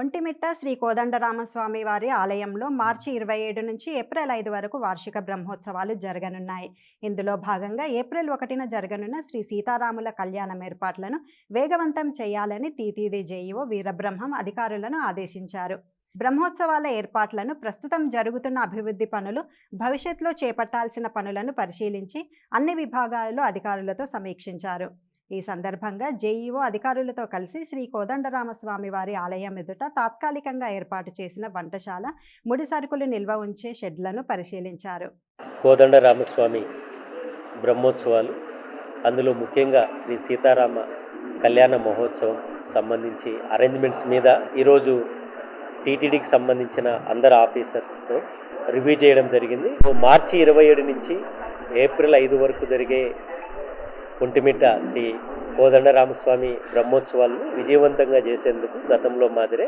ఒంటిమిట్ట శ్రీ కోదండరామస్వామి వారి ఆలయంలో మార్చి ఇరవై ఏడు నుంచి ఏప్రిల్ ఐదు వరకు వార్షిక బ్రహ్మోత్సవాలు జరగనున్నాయి. ఇందులో భాగంగా ఏప్రిల్ ఒకటిన జరగనున్న శ్రీ సీతారాముల కళ్యాణం ఏర్పాట్లను వేగవంతం చేయాలని తీతీది జేఈఓ వీరబ్రహ్మం అధికారులను ఆదేశించారు. బ్రహ్మోత్సవాల ఏర్పాట్లను ప్రస్తుతం జరుగుతున్న అభివృద్ధి పనులు భవిష్యత్తులో చేపట్టాల్సిన పనులను పరిశీలించి అన్ని విభాగాలలో అధికారులతో సమీక్షించారు. ఈ సందర్భంగా జేఈఓ అధికారులతో కలిసి శ్రీ కోదండరామస్వామి వారి ఆలయం ఎదుట తాత్కాలికంగా ఏర్పాటు చేసిన వంటశాల ముడి సరుకులు నిల్వ ఉంచే షెడ్లను పరిశీలించారు. కోదండరామస్వామి బ్రహ్మోత్సవాలు అందులో ముఖ్యంగా శ్రీ సీతారామ కళ్యాణ మహోత్సవం సంబంధించి అరేంజ్మెంట్స్ మీద ఈరోజు టీటీడీకి సంబంధించిన అందరు ఆఫీసర్స్తో రివ్యూ చేయడం జరిగింది. మార్చి ఇరవై ఏడు నుంచి ఏప్రిల్ ఐదు వరకు జరిగే ఒంటిమిట్ట శ్రీ కోదండరామస్వామి బ్రహ్మోత్సవాలను విజయవంతంగా చేసేందుకు గతంలో మాదిరే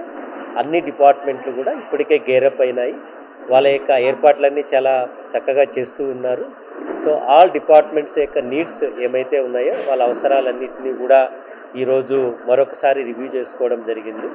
అన్ని డిపార్ట్మెంట్లు కూడా ఇప్పటికే గేరప్ అయినాయి. వాళ్ళ యొక్క ఏర్పాట్లన్నీ చాలా చక్కగా చేస్తూ ఉన్నారు. సో ఆల్ డిపార్ట్మెంట్స్ యొక్క నీడ్స్ ఏమైతే ఉన్నాయో వాళ్ళ అవసరాలన్నింటినీ కూడా ఈరోజు మరొకసారి రివ్యూ చేసుకోవడం జరిగింది.